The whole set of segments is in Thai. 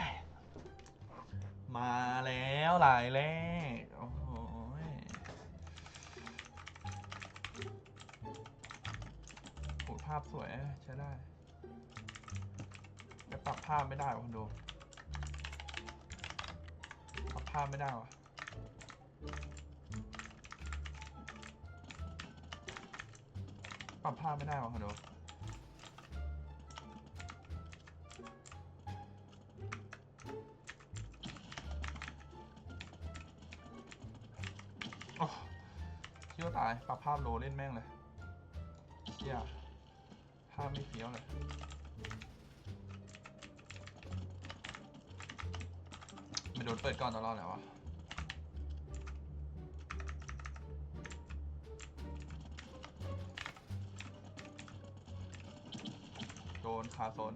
ยมาแล้วหลายเลขโอ้โหยโหภาพสวยใช้ได้แต่ปรับภาพไม่ได้ว่ะคุณดูปรับภาพไม่ได้ว่ะปรับภาพไม่ได้ว่ะคุณดู เชี่ยวตาย ปรับภาพโลเล่นแม่งเลยเชี่ยภาพไม่เฟี้ยวเลยไม่โดนเปิดก่อนตลอดเลยวะโดนคาโซน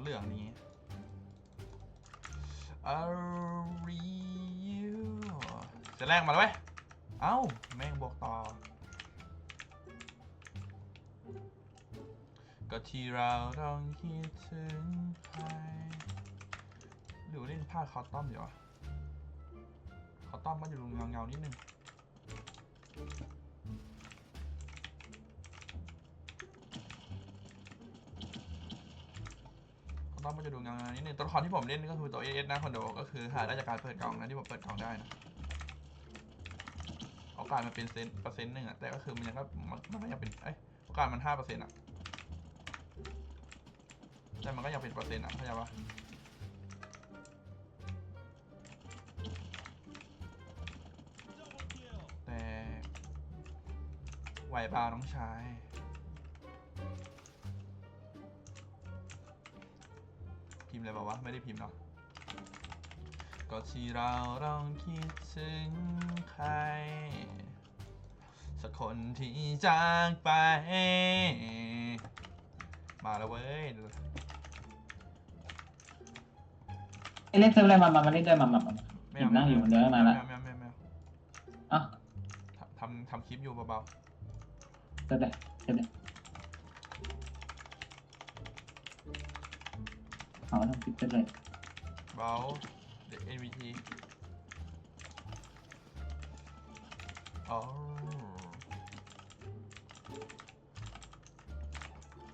เหลืองนี้ จะแรกมาแล้วเว้ยเอ้า แม่งบอกต่อ ก็ที่เราต้องคิดถึงใครหรือว่าเล่นพลาคอตตอมอยู่วะคอตตอมมันอยู่เงาเงาๆนิดนึงคอตตอมมันจะดูเงาเงานิดนึงตัวละครที่ผมเล่นก็คือตัวเอสนะคอนโดก็คือหาได้จากการเปิดกล่องนะที่ผมเปิดกล่องได้นะ อกาสมันเป็นเซนเปอร์เซ็นต์หนึ่งอะแต่ก็คือมันยังก็มันมันก็ยังเป็นเอ้ยโอกาสมันห้าเปอร์เซ็นต์อะแต่มันก็ยังเป็นเปอร์เซ็นต์อะเข้าใจปะแต่ไหวบาน้องชายพิมพ์อะไรบอกว่าไม่ได้พิมพ์เนาะ ก็ที่เราต้องคิดถึงใคร สักคนที่จากไป มาแล้วเว้ยไอ้เล่นเซิร์ฟอะไรมามามาเล่นด้วยมามามาไม่เห็เอานนั่งอยู่บนเรือมาละไม่เอาไม่เอาไม่เอาไม่เอาอะทำทำทำคลิปอยู่เบาเซิร์ฟเลยเซิร์ฟเลยเอาทำคลิปเซิร์ฟเลยๆเบาเด็ก NVT อ๋อ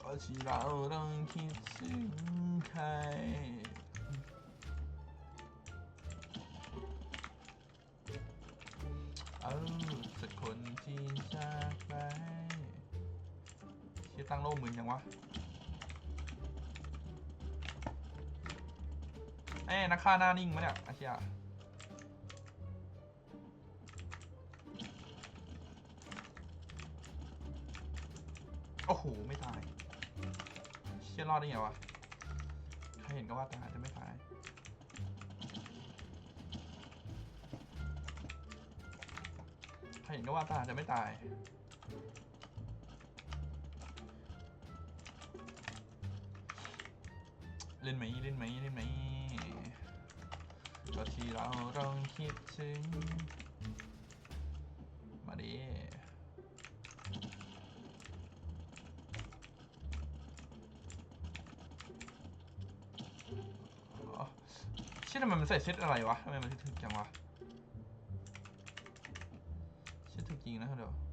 ก็ที่เราต้องคิดถึงใครเอาสักคนที่จากไปที่ตั้งโล่มือนยังวะ เอ้นักฆ่าหน้านิ่งมะเนี่ยอาเชียโอ้โห ไม่ตาย เชี่ยรอดได้ไงวะใครเห็นก็ว่าตายจะไม่ตายใครเห็นก็ว่าตายจะไม่ตาย เล่นไหมเล่นไหมเล่นไหม ก็ที่เราต้องคิดถึง มาดิอ๋อเชื่อทำไมมันใส่เซตอะไรวะทำไมมันถึกจังวะเชื่อถึกจริงนะเดี๋ยว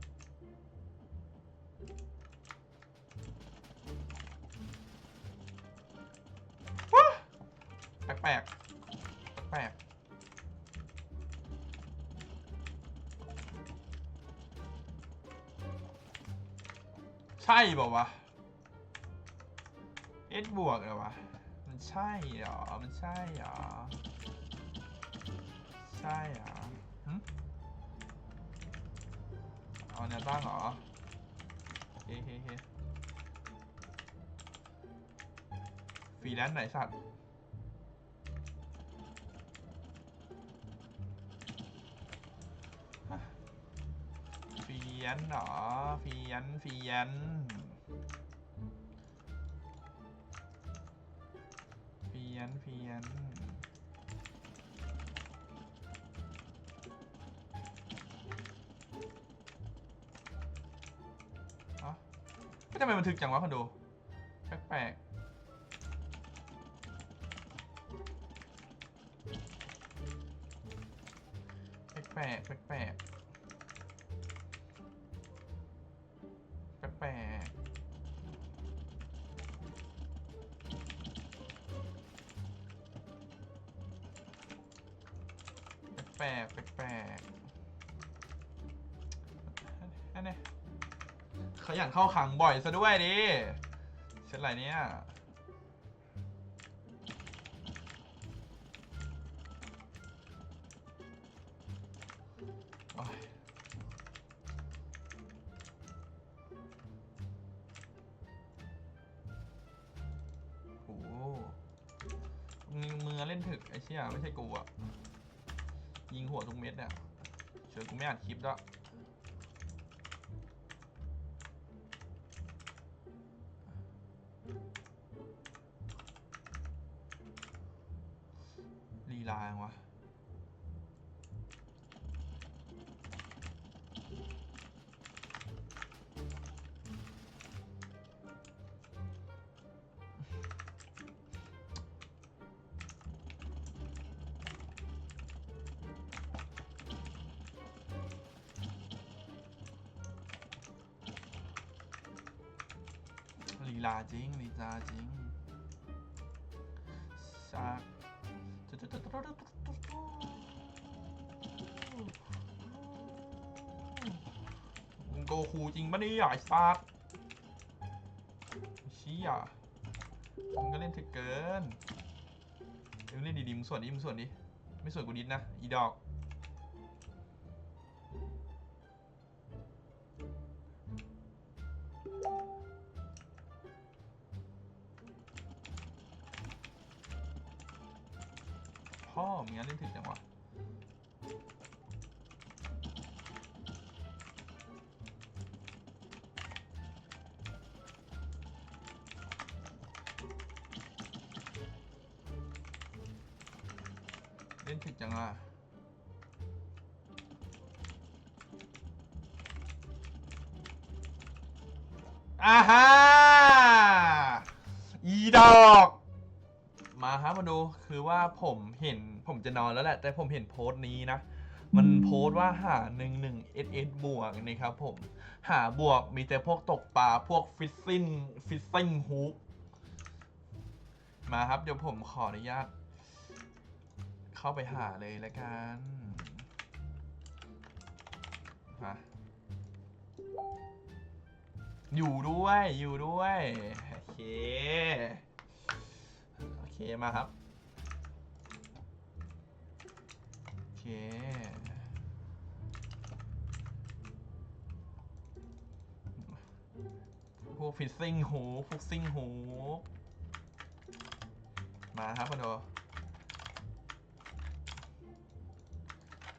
ปลกแปลกแปลกใช่เปล่าวะเอสบวกเหรอวะ มันใช่เหรอ มันใช่เหรอ ใช่เหรอหึเอาแนวตั้งเหรอเฮ้เฮ้เฮ้ฟรีแลนซ์ไหนสัตว์ ยนเหรอเฟียนเฟียนเฟียนเฟียนอ๋อทำไมมันถึกจังวะคนดู ลกๆแปลกๆอันนี้ขยันเข้าขังบ่อยซะด้วยดิเช่นไรเนี่ยโอ้ยโหมึงมือเล่นถึกไอ้เชี่ยไม่ใช่กูอะ ยิงหัวทุกเม็ดเนี่ยเชิญกูไม่อ่านคลิปด้วย ลาจริงลีลาจริงสักมึงโกคูจริงปะเนี่ยไอ้สัตว์เชี่ยมึงก็เล่นถึกเกินเอ็งเล่นดีๆมึงส่วนดิมึงส่วนดิไม่ส่วนกูนิดนะ อีดอก อมึงงั้นเล่นถึกจังวะเล่นถึกจังอะอ่าฮะอีดอก มาครับมาดูคือว่าผมเห็น ผมจะนอนแล้วแหละ แต่ผมเห็นโพสต์นี้นะ มันโพสต์ว่าหาหนึ่งหนึ่งเอสเอสบวกนะครับผม หาบวกมีแต่พวกตกปลาพวกฟิซซิ่งฟิซซิ่งฮุกมาครับ เดี๋ยวผมขออนุญาต เข้าไปหาเลยละกันมาอยู่ด้วยอยู่ด้วย โอเค โอเคมาครับ โอเค พวกฟิซซิ่งหูพวกซิ่งหูมาครับมาดู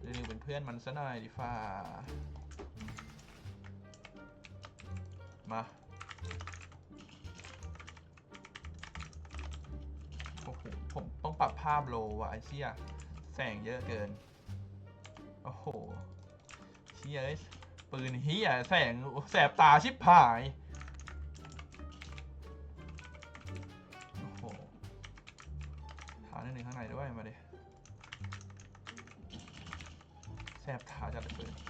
เร็วๆเป็นเพื่อนมันซะหน่อยดิฟ้ามา ผมต้องปรับภาพโลว่ะไอ้เชี่ยแสงเยอะเกิน โอ้โหเชียปืนเฮียแสงแสบตาชิบหายโอ้โหหาหนึ่งหนึ่งข้างในด้วยมาดิแสบตาจัดเลยปืน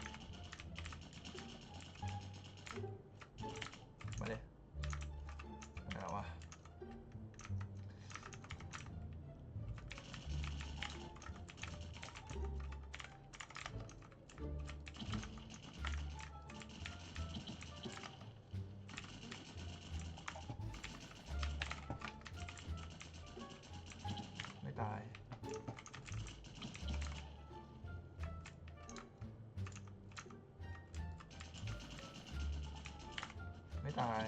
ตาย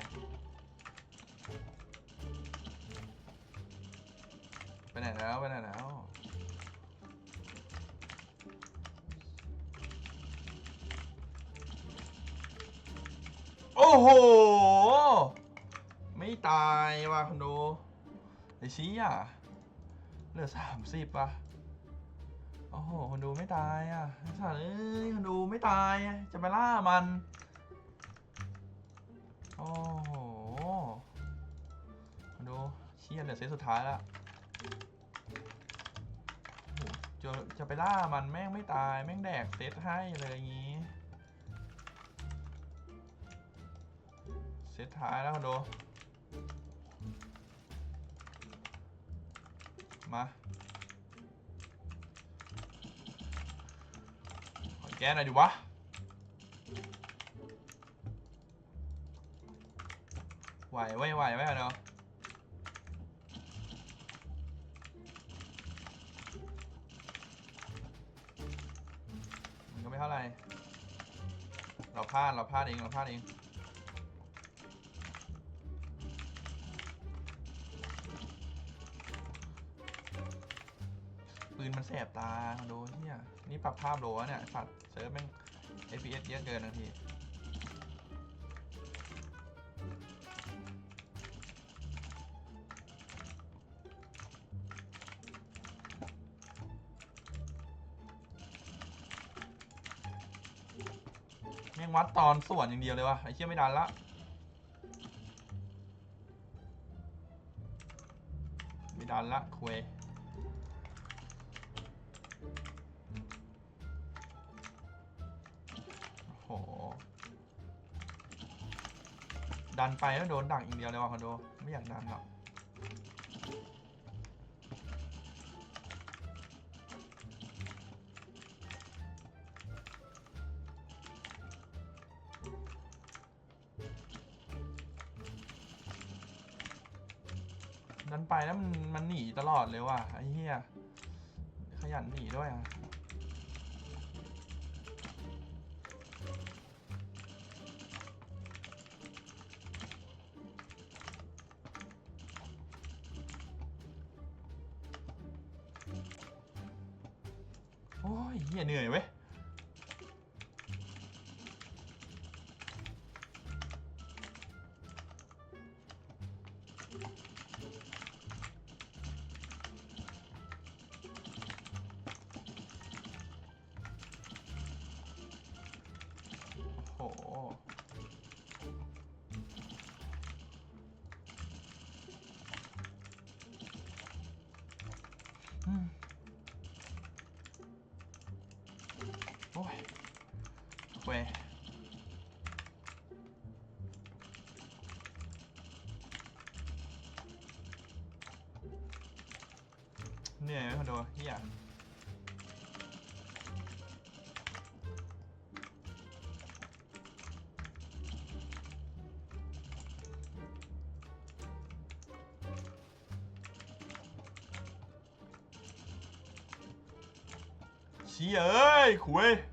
ไปไหนแล้ว ไปไหนแล้วโอ้โห ไม่ตายว่ะคนดูไอชี้อะ เหลือสามสิบอะ โอ้โหคนดูไม่ตายอะไอ้สัตว์เอ้ยคนดูไม่ตาย จะไปล่ามัน โอ้โหดูเชี่ยเหลือเซตสุดท้ายแล้วจะจะไปล่ามันแม่งไม่ตาย แม่งแดกเซตให้เลยอย่างงี้ เซตท้ายแล้วคอนโด มาขอแก้หน่อยดิวะ ไหวไว้ไหวไว้เนาะมันก็ไม่เท่าไหร่เราพลาดเราพลาดเองเราพลาดเองปืนมันแสบตาโดนเฮียนี่ปรับภาพโลวะเนี่ยสัตว์เซิร์ฟแม่ง FPS เยอะเกินนางที แม่งวัดตอนส่วนอย่างเดียวเลยวะไอ้เชี่ยไม่ดันละไม่ดันละคุยโอ้โหดันไปแล้วโดนดักอย่างเดียวเลยว่ะคอนโดไม่อยากดันหรอก ดันไปแล้วมันมันหนีตลอดเลยว่ะไอ้เหี้ยขยันหนีด้วยอะโอ้ยเหี้ยเหนื่อยเว้ย เว้ยเหนื่อยไหมคอนโดเฮียเชี่ยเอ้ยคุย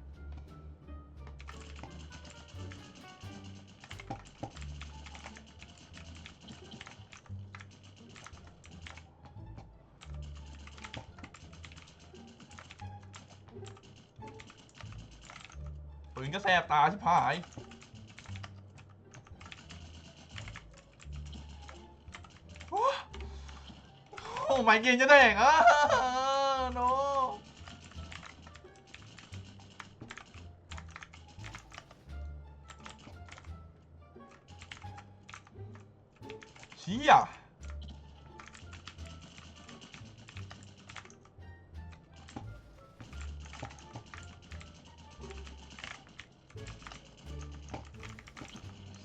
นก็แสบตาชิบหาย โอ้ไม่เกินจะแดงอะ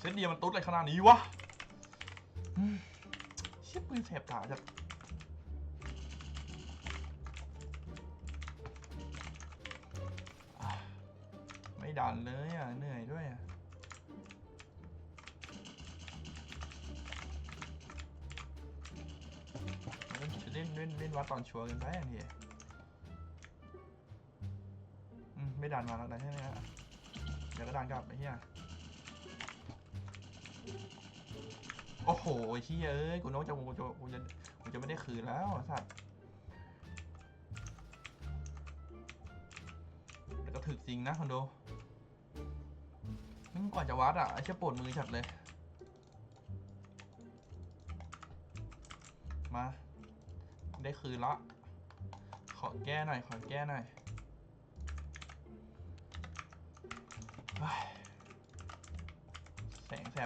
เซตเดียวมันตุ๊ดอะไรขนาดนี้วะเชี่ยปืนแสบตาจัดอะไม่ดันเลยอะ เหนื่อยด้วยอะเล่นเล่นเล่นเล่นวัดตอนชัวร์กันไปอันนี้อืมไม่ดันมาแล้วนะใช่ไหมฮะเดี๋ยวก็ดันกลับไอ้เหี้ย โอ้โหเหี้ยเอ้ยกูนึกว่าจะกูจะกูจะกูจะไม่ได้คืนแล้วสัตว์แต่ก็ถึกจริงนะคอนโดนั่นก่อนจะวัดอะไอ้เชี่ยปวดมือจัดเลย มา ได้คืนละ ขอแก้หน่อย ขอแก้หน่อย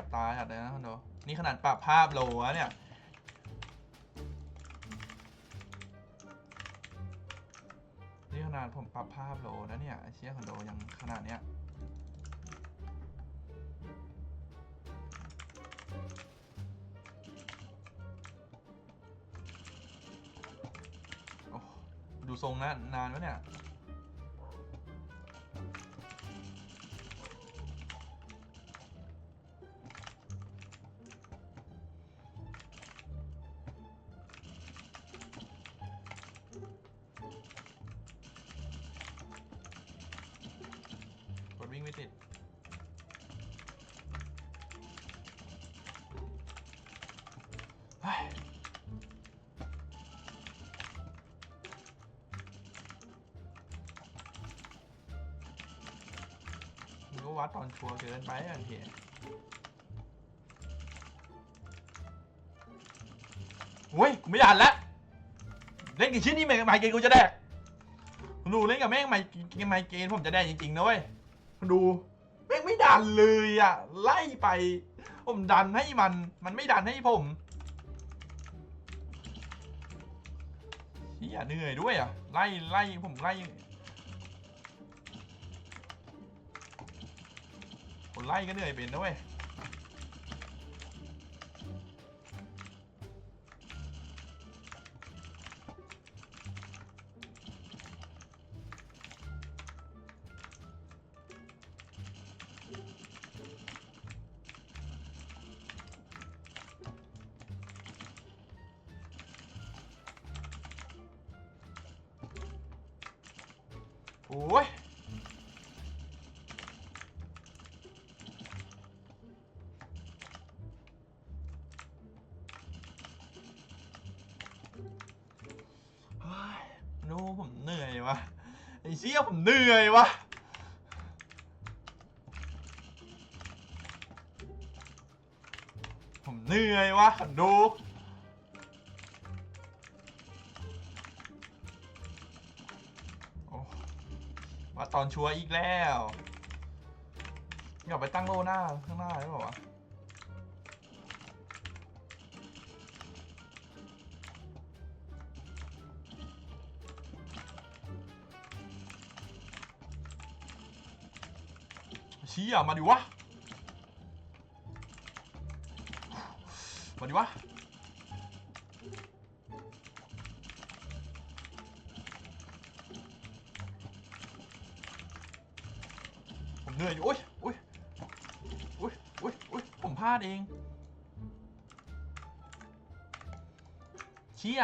บตาจัดเลยนะคุณดูนี่ขนาดปรับภาพโลวะเนี่ยนี่ขนาดผมปรับภาพโลนะเนี่ยไอเชี่ยคุณดูยังขนาดเนี้ยดูทรงนะนานวะเนี่ย เฮ้ยมึงก็วัดตอนชัวร์เกินไปอะเฮียโอ้ยกูไม่อ่านแล้วเล่นกับชิ้นนี้ไมไมเกรนกูจะแดกดูเล่นกับแม่งไมไมเกรนผมจะแดกจริงๆนะเว้ยดูแม่งไม่ดันเลยอะ ไล่ไป ผมดันให้มัน มันไม่ดันให้ผมี่อยเหนื่อยด้วยอะ ไล่ไล่ผมไล่คนไล่ก็เหนื่อยเป็นนะเว้ย โอ้ยเฮ้ยดูผมเหนื่อยวะไอ้เชี่ยผมเหนื่อยวะผมเหนื่อยวะดู มาตอนชัวร์อีกแล้วอย่าไปตั้งโลหน้าข้างหน้าได้ป่าวะชี้อะมาดิวะ มาดิวะ เหนื่อยอยู่โอ๊ยโอ๊ยโอ๊ยโอ๊ยโอ๊ยผมพลาดเอง เชี่ย